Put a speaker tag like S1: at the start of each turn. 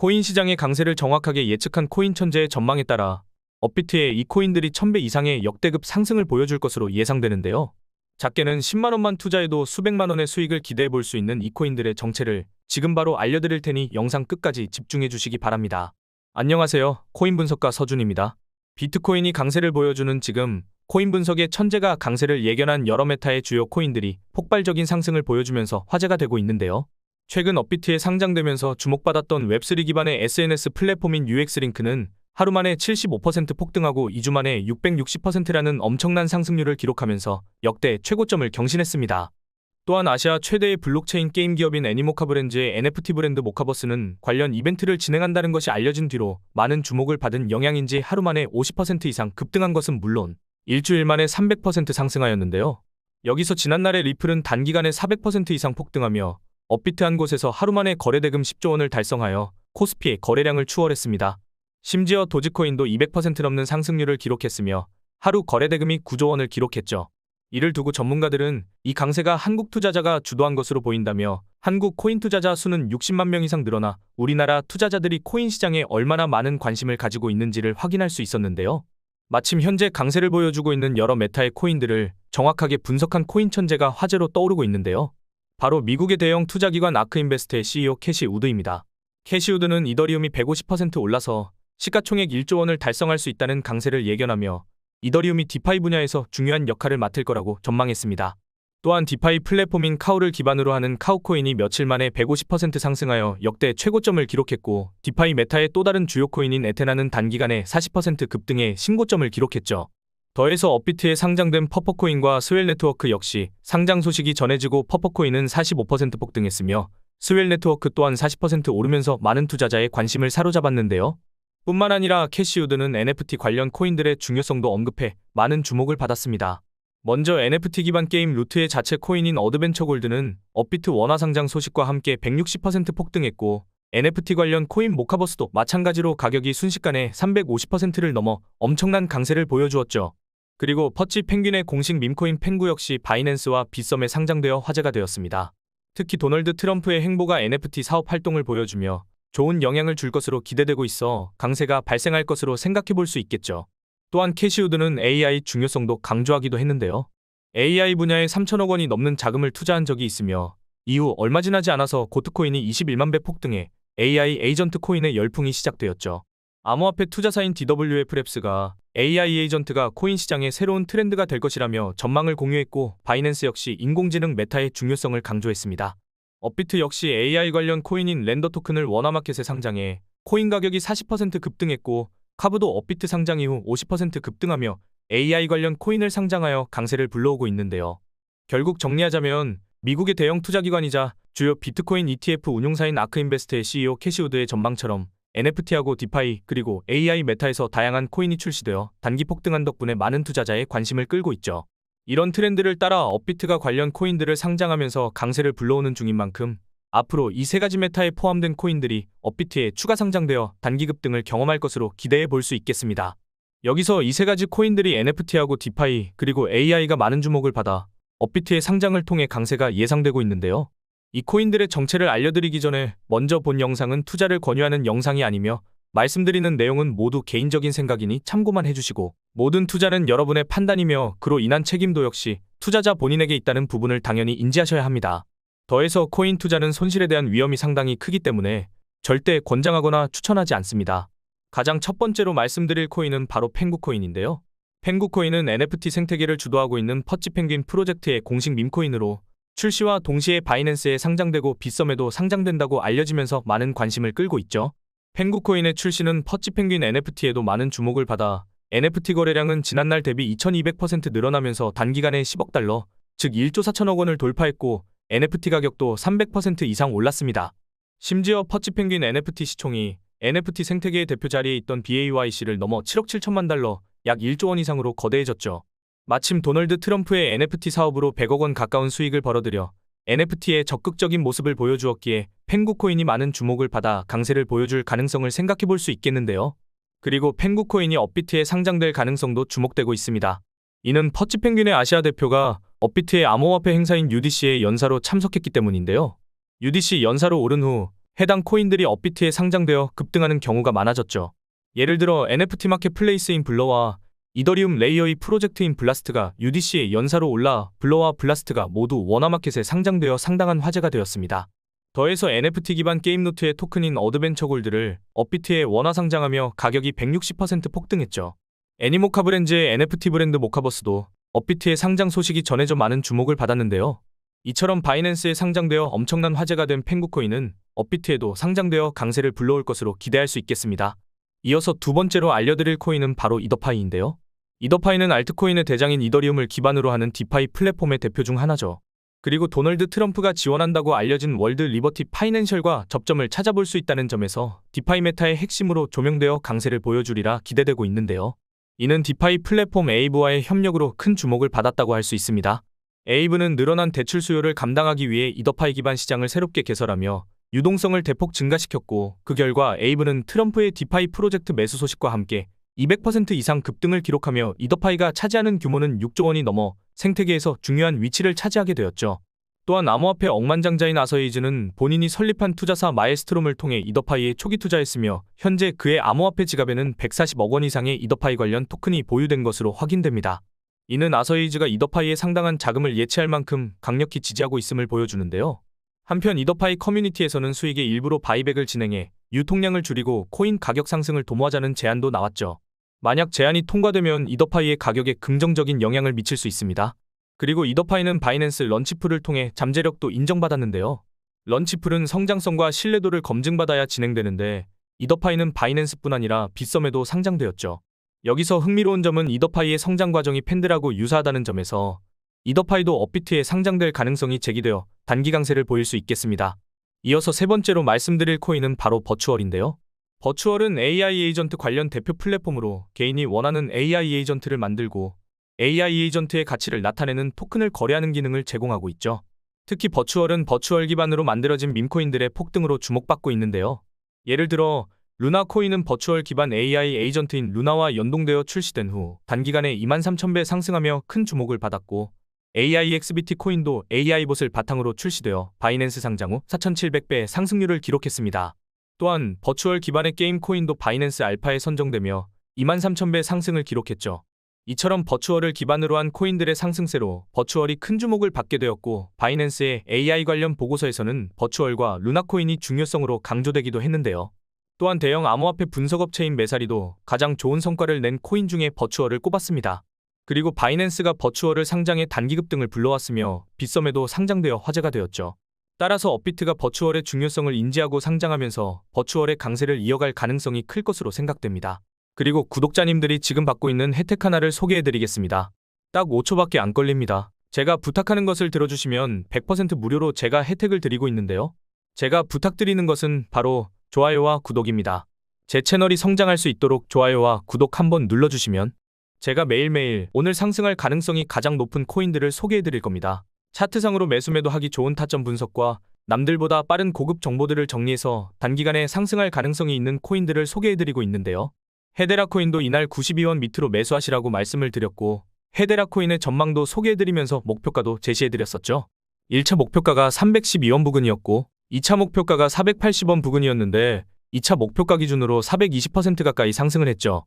S1: 코인 시장의 강세를 정확하게 예측한 코인 천재의 전망에 따라 업비트의 이 코인들이 1000배 이상의 역대급 상승을 보여줄 것으로 예상되는데요. 작게는 10만 원만 투자해도 수백만 원의 수익을 기대해 볼 수 있는 이 코인들의 정체를 지금 바로 알려드릴 테니 영상 끝까지 집중해 주시기 바랍니다. 안녕하세요. 코인 분석가 서준입니다. 비트코인이 강세를 보여주는 지금 코인 분석의 천재가 강세를 예견한 여러 메타의 주요 코인들이 폭발적인 상승을 보여주면서 화제가 되고 있는데요. 최근 업비트에 상장되면서 주목받았던 웹3 기반의 SNS 플랫폼인 UX링크는 하루 만에 75% 폭등하고 2주 만에 660%라는 엄청난 상승률을 기록하면서 역대 최고점을 경신했습니다. 또한 아시아 최대의 블록체인 게임 기업인 애니모카 브랜드의 NFT 브랜드 모카버스는 관련 이벤트를 진행한다는 것이 알려진 뒤로 많은 주목을 받은 영향인지 하루 만에 50% 이상 급등한 것은 물론 일주일 만에 300% 상승하였는데요. 여기서 지난날의 리플은 단기간에 400% 이상 폭등하며 업비트 한 곳에서 하루 만에 거래대금 10조 원을 달성하여 코스피의 거래량을 추월했습니다. 심지어 도지코인도 200% 넘는 상승률을 기록했으며 하루 거래대금이 9조 원을 기록했죠. 이를 두고 전문가들은 이 강세가 한국 투자자가 주도한 것으로 보인다며 한국 코인 투자자 수는 60만 명 이상 늘어나 우리나라 투자자들이 코인 시장에 얼마나 많은 관심을 가지고 있는지를 확인할 수 있었는데요. 마침 현재 강세를 보여주고 있는 여러 메타의 코인들을 정확하게 분석한 코인 천재가 화제로 떠오르고 있는데요. 바로 미국의 대형 투자기관 아크인베스트의 CEO 캐시 우드입니다. 캐시 우드는 이더리움이 150% 올라서 시가총액 1조 원을 달성할 수 있다는 강세를 예견하며 이더리움이 디파이 분야에서 중요한 역할을 맡을 거라고 전망했습니다. 또한 디파이 플랫폼인 카우를 기반으로 하는 카우코인이 며칠 만에 150% 상승하여 역대 최고점을 기록했고 디파이 메타의 또 다른 주요 코인인 에테나는 단기간에 40% 급등의 신고점을 기록했죠. 더해서 업비트에 상장된 퍼퍼코인과 스웰 네트워크 역시 상장 소식이 전해지고 퍼퍼코인은 45% 폭등했으며 스웰 네트워크 또한 40% 오르면서 많은 투자자의 관심을 사로잡았는데요. 뿐만 아니라 캐시우드는 NFT 관련 코인들의 중요성도 언급해 많은 주목을 받았습니다. 먼저 NFT 기반 게임 루트의 자체 코인인 어드벤처 골드는 업비트 원화 상장 소식과 함께 160% 폭등했고 NFT 관련 코인 모카버스도 마찬가지로 가격이 순식간에 350%를 넘어 엄청난 강세를 보여주었죠. 그리고 퍼치 펭귄의 공식 밈코인 펭구 역시 바이낸스와 빗썸에 상장되어 화제가 되었습니다. 특히 도널드 트럼프의 행보가 NFT 사업 활동을 보여주며 좋은 영향을 줄 것으로 기대되고 있어 강세가 발생할 것으로 생각해 볼 수 있겠죠. 또한 캐시우드는 AI 중요성도 강조하기도 했는데요. AI 분야에 3천억 원이 넘는 자금을 투자한 적이 있으며 이후 얼마 지나지 않아서 고트코인이 21만 배 폭등해 AI 에이전트 코인의 열풍이 시작되었죠. 암호화폐 투자사인 DWF 랩스가 AI 에이전트가 코인 시장의 새로운 트렌드가 될 것이라며 전망을 공유했고 바이낸스 역시 인공지능 메타의 중요성을 강조했습니다. 업비트 역시 AI 관련 코인인 랜더 토큰을 워너마켓에 상장해 코인 가격이 40% 급등했고 카브도 업비트 상장 이후 50% 급등하며 AI 관련 코인을 상장하여 강세를 불러오고 있는데요. 결국 정리하자면 미국의 대형 투자기관이자 주요 비트코인 ETF 운용사인 아크인베스트의 CEO 캐시우드의 전망처럼 NFT하고 디파이 그리고 AI 메타에서 다양한 코인이 출시되어 단기 폭등한 덕분에 많은 투자자의 관심을 끌고 있죠. 이런 트렌드를 따라 업비트가 관련 코인들을 상장하면서 강세를 불러오는 중인 만큼 앞으로 이 세 가지 메타에 포함된 코인들이 업비트에 추가 상장되어 단기 급 등을 경험할 것으로 기대해 볼 수 있겠습니다. 여기서 이 세 가지 코인들이 NFT하고 디파이 그리고 AI가 많은 주목을 받아 업비트의 상장을 통해 강세가 예상되고 있는데요. 이 코인들의 정체를 알려드리기 전에 먼저 본 영상은 투자를 권유하는 영상이 아니며 말씀드리는 내용은 모두 개인적인 생각이니 참고만 해주시고 모든 투자는 여러분의 판단이며 그로 인한 책임도 역시 투자자 본인에게 있다는 부분을 당연히 인지하셔야 합니다. 더해서 코인 투자는 손실에 대한 위험이 상당히 크기 때문에 절대 권장하거나 추천하지 않습니다. 가장 첫 번째로 말씀드릴 코인은 바로 펭구코인인데요. 펭구코인은 NFT 생태계를 주도하고 있는 퍼치 펭귄 프로젝트의 공식 밈코인으로 출시와 동시에 바이낸스에 상장되고 빗썸에도 상장된다고 알려지면서 많은 관심을 끌고 있죠. 펭구코인의 출시는 퍼치 펭귄 NFT에도 많은 주목을 받아 NFT 거래량은 지난날 대비 2200% 늘어나면서 단기간에 10억 달러, 즉 1조 4천억 원을 돌파했고 NFT 가격도 300% 이상 올랐습니다. 심지어 퍼치 펭귄 NFT 시총이 NFT 생태계의 대표 자리에 있던 BAYC를 넘어 7억 7천만 달러, 약 1조 원 이상으로 거대해졌죠. 마침 도널드 트럼프의 NFT 사업으로 100억 원 가까운 수익을 벌어들여 NFT의 적극적인 모습을 보여주었기에 펭구코인이 많은 주목을 받아 강세를 보여줄 가능성을 생각해 볼 수 있겠는데요. 그리고 펭구코인이 업비트에 상장될 가능성도 주목되고 있습니다. 이는 퍼치 펭귄의 아시아 대표가 업비트의 암호화폐 행사인 UDC에 연사로 참석했기 때문인데요. UDC 연사로 오른 후 해당 코인들이 업비트에 상장되어 급등하는 경우가 많아졌죠. 예를 들어 NFT 마켓플레이스인 블러와 이더리움 레이어의 프로젝트인 블라스트가 UDC에 연사로 올라 블러와 블라스트가 모두 원화마켓에 상장되어 상당한 화제가 되었습니다. 더해서 NFT 기반 게임 노트의 토큰인 어드벤처 골드를 업비트에 원화 상장하며 가격이 160% 폭등했죠. 애니모카 브랜드의 NFT 브랜드 모카버스도 업비트의 상장 소식이 전해져 많은 주목을 받았는데요. 이처럼 바이낸스에 상장되어 엄청난 화제가 된 펭구코인은 업비트에도 상장되어 강세를 불러올 것으로 기대할 수 있겠습니다. 이어서 두 번째로 알려드릴 코인은 바로 이더파이인데요. 이더파이는 알트코인의 대장인 이더리움을 기반으로 하는 디파이 플랫폼의 대표 중 하나죠. 그리고 도널드 트럼프가 지원한다고 알려진 월드 리버티 파이낸셜과 접점을 찾아볼 수 있다는 점에서 디파이 메타의 핵심으로 조명되어 강세를 보여주리라 기대되고 있는데요. 이는 디파이 플랫폼 에이브와의 협력으로 큰 주목을 받았다고 할 수 있습니다. 에이브는 늘어난 대출 수요를 감당하기 위해 이더파이 기반 시장을 새롭게 개설하며 유동성을 대폭 증가시켰고 그 결과 에이브는 트럼프의 디파이 프로젝트 매수 소식과 함께 200% 이상 급등을 기록하며 이더파이가 차지하는 규모는 6조 원이 넘어 생태계에서 중요한 위치를 차지하게 되었죠. 또한 암호화폐 억만장자인 아서에이즈는 본인이 설립한 투자사 마일스트롬을 통해 이더파이에 초기 투자했으며 현재 그의 암호화폐 지갑에는 140억 원 이상의 이더파이 관련 토큰이 보유된 것으로 확인됩니다. 이는 아서에이즈가 이더파이에 상당한 자금을 예치할 만큼 강력히 지지하고 있음을 보여주는데요. 한편 이더파이 커뮤니티에서는 수익의 일부로 바이백을 진행해 유통량을 줄이고 코인 가격 상승을 도모하자는 제안도 나왔죠. 만약 제안이 통과되면 이더파이의 가격에 긍정적인 영향을 미칠 수 있습니다. 그리고 이더파이는 바이낸스 런치풀을 통해 잠재력도 인정받았는데요. 런치풀은 성장성과 신뢰도를 검증받아야 진행되는데 이더파이는 바이낸스뿐 아니라 빗썸에도 상장되었죠. 여기서 흥미로운 점은 이더파이의 성장 과정이 팬드라고 유사하다는 점에서 이더파이도 업비트에 상장될 가능성이 제기되어 단기 강세를 보일 수 있겠습니다. 이어서 세 번째로 말씀드릴 코인은 바로 버추얼인데요. 버추얼은 AI 에이전트 관련 대표 플랫폼으로 개인이 원하는 AI 에이전트를 만들고 AI 에이전트의 가치를 나타내는 토큰을 거래하는 기능을 제공하고 있죠. 특히 버추얼은 버추얼 기반으로 만들어진 밈코인들의 폭등으로 주목받고 있는데요. 예를 들어 루나 코인은 버추얼 기반 AI 에이전트인 루나와 연동되어 출시된 후 단기간에 23,000배 상승하며 큰 주목을 받았고 AIXBT 코인도 AI봇을 바탕으로 출시되어 바이낸스 상장 후 4,700배 상승률을 기록했습니다. 또한 버추얼 기반의 게임 코인도 바이낸스 알파에 선정되며 23,000배 상승을 기록했죠. 이처럼 버추얼을 기반으로 한 코인들의 상승세로 버추얼이 큰 주목을 받게 되었고 바이낸스의 AI 관련 보고서에서는 버추얼과 루나 코인이 중요성으로 강조되기도 했는데요. 또한 대형 암호화폐 분석업체인 메사리도 가장 좋은 성과를 낸 코인 중에 버추얼을 꼽았습니다. 그리고 바이낸스가 버추얼을 상장해 단기 급 등을 불러왔으며 빗썸에도 상장되어 화제가 되었죠. 따라서 업비트가 버추얼의 중요성을 인지하고 상장하면서 버추얼의 강세를 이어갈 가능성이 클 것으로 생각됩니다. 그리고 구독자님들이 지금 받고 있는 혜택 하나를 소개해드리겠습니다. 딱 5초밖에 안 걸립니다. 제가 부탁하는 것을 들어주시면 100% 무료로 제가 혜택을 드리고 있는데요. 제가 부탁드리는 것은 바로 좋아요와 구독입니다. 제 채널이 성장할 수 있도록 좋아요와 구독 한번 눌러주시면 제가 매일매일 오늘 상승할 가능성이 가장 높은 코인들을 소개해드릴 겁니다. 차트상으로 매수매도 하기 좋은 타점 분석과 남들보다 빠른 고급 정보들을 정리해서 단기간에 상승할 가능성이 있는 코인들을 소개해드리고 있는데요. 헤데라 코인도 이날 92원 밑으로 매수하시라고 말씀을 드렸고 헤데라 코인의 전망도 소개해드리면서 목표가도 제시해드렸었죠. 1차 목표가가 312원 부근이었고 2차 목표가가 480원 부근이었는데 2차 목표가 기준으로 420% 가까이 상승을 했죠.